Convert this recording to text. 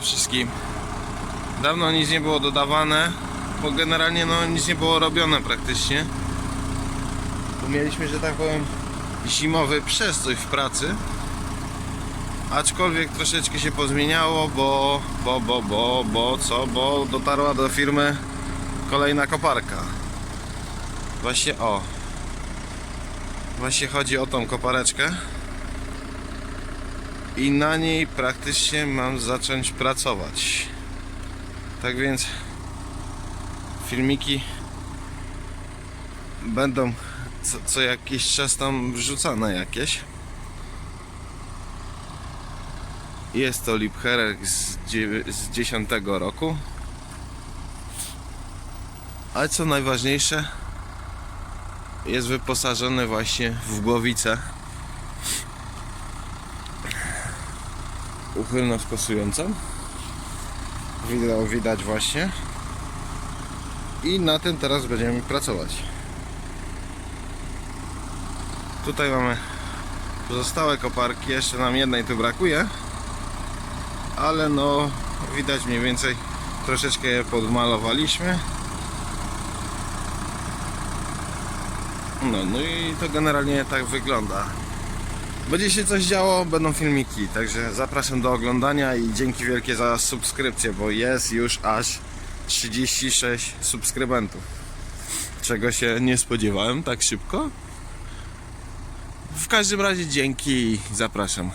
wszystkim. Dawno nic nie było dodawane, bo generalnie no nic nie było robione praktycznie. Tu mieliśmy, że tak powiem, zimowy przestój w pracy. Aczkolwiek troszeczkę się pozmieniało, bo, bo, bo, bo, bo co? Bo dotarła do firmy kolejna koparka. Właśnie o. Właśnie chodzi o tą kopareczkę. I na niej praktycznie mam zacząć pracować. Tak więc filmiki będą co, co jakiś czas tam wrzucane jakieś. Jest to Liebherr z, z 10 roku. Ale co najważniejsze, jest wyposażony właśnie w głowicę uchylno skosującą. Widać, widać właśnie. I na tym teraz będziemy pracować. Tutaj mamy pozostałe koparki, jeszcze nam jednej tu brakuje. Ale no widać mniej więcej troszeczkę je podmalowaliśmy. No, no i to generalnie tak wygląda. Będzie się coś działo, będą filmiki, także zapraszam do oglądania i dzięki wielkie za subskrypcję, bo jest już aż 36 subskrybentów. Czego się nie spodziewałem tak szybko. W każdym razie dzięki i zapraszam.